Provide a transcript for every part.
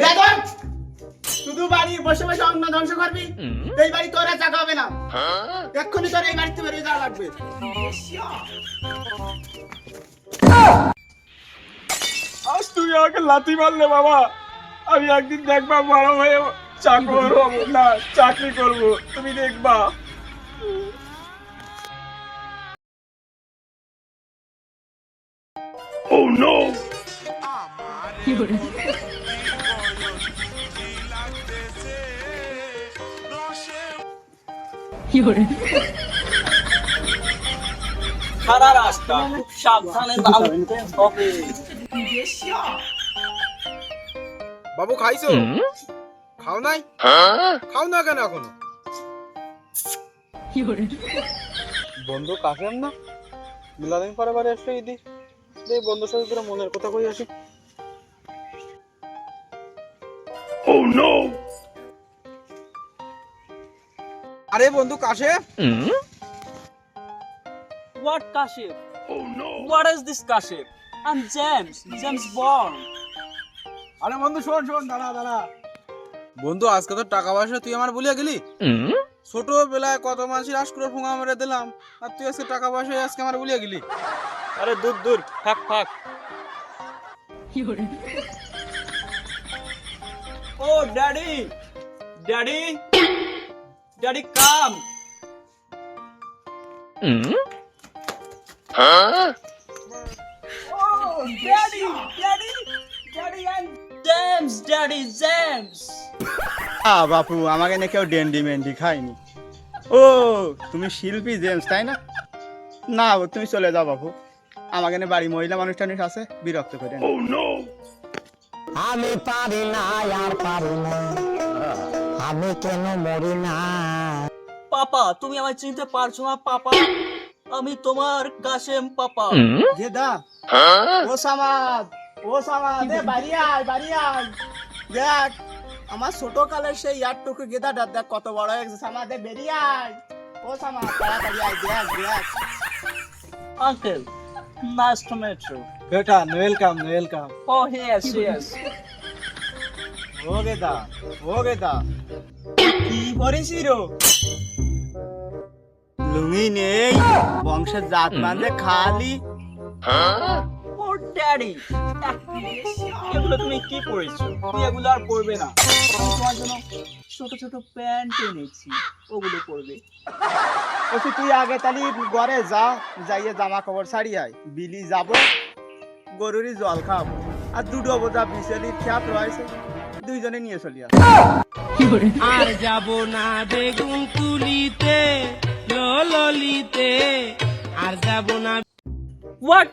বেদন শুধু বাড়ি বসে বসে অন্ন ধ্বংস করবি এই বাড়ি তোর আর জায়গা হবে না। এক্ষুনি তোর এই বাড়িতে বেরিয়ে যাওয়া লাগবে। আজ তুমি আমাকে লাথি মারলে বাবা। আমি একদিন দেখবা বড় হয়ে চাকর হব না চাকরি করব। তুমি দেখবা। সারা রাস্তা খুব সাবধানে হবে। বাবু খাইছো? খাও নাই? খাও না কেন এখনও? বন্ধু কাশেম না? মিলাদিন পরে বারে আসলে ইদি। এই বন্ধুর সাথে তোরা মনের কথা কই আসি। আরে বন্ধু Kashem What Kashif? Oh no. What is this Kashif? I'm James. James Bond. আরে বন্ধু শোন শোন দাঁড়া দাঁড়া বন্ধু আজকে তো টাকা পয়সা তুই আমার বলিয়া গেলি ছোটবেলায় কত মানুষের আশ করে ফুঙা মেরে দিলাম আর তুই আজকে টাকা পয়সা আজকে আমার বলিয়া গেলি আরে দূর দূর fuck fuck oh daddy daddy daddy come Oh, Daddy, Daddy, Daddy, and James, Daddy, James. আ বাপু আমাকে না কেউ ডেন্ডি মেন্ডি খায়নি। ও তুমি শিল্পী জেমস তাই না? না তুমি চলে যাও বাপু। আমাকে না বাড়ি মহিলা মানুষ টানুষ আছে বিরক্ত করে। আমি পারি না আর পারি না। আমি কেন মরি না? পাপা তুমি আমায় চিনতে পারছ না পাপা। আমি তোমার কাশেম পাপা। গেদা ও সামাদ। ও সামাদ। এ বাড়ি আয় বাড়ি আয়। দেখ আমার ছোট কালের সেই ইয়ারটুকু গেদাটা দেখ কত বড় হয়ে গেছে। সামাদ এ বেরিয়ে আয়। ও সামাদ তাড়াতাড়ি আয় দেখ দেখ। Uncle nice to meet you বেটা welcome welcome oh yes yes ও গেদা ও গেদা কি করেছি রো লুঙ্গি নেই বংশের জাত মানে খালি ও ড্যাডি এগুলো তুমি কি পরেছো তুমি এগুলো আর পরবে না তোমার জন্য ছোট ছোট প্যান্ট এনেছি ওগুলো পরবে। বলছি তুই আগে তালি ঘরে যা যাইয়ে জামা কাপড় ছাড়ি আয় বিলি যাব গরুরই জল খাব। আর দুটো বোঝা বিচেলির খ্যাপ রয়েছে। দুইজনে নিয়ে চলি আর যাব না বেগুন তুলিতে ললিতে আর যাব না হোয়াট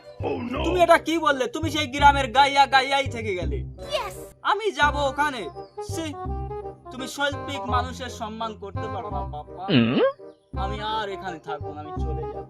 তুমি এটা কি বললে? তুমি সেই গ্রামের গাইয়া গাইয়াই থেকে গেলে। আমি যাব ওখানে। তুমি শৈল্পিক মানুষের সম্মান করতে পারো না বাবা। আমি আর এখানে থাকব না আমি চলে যাব।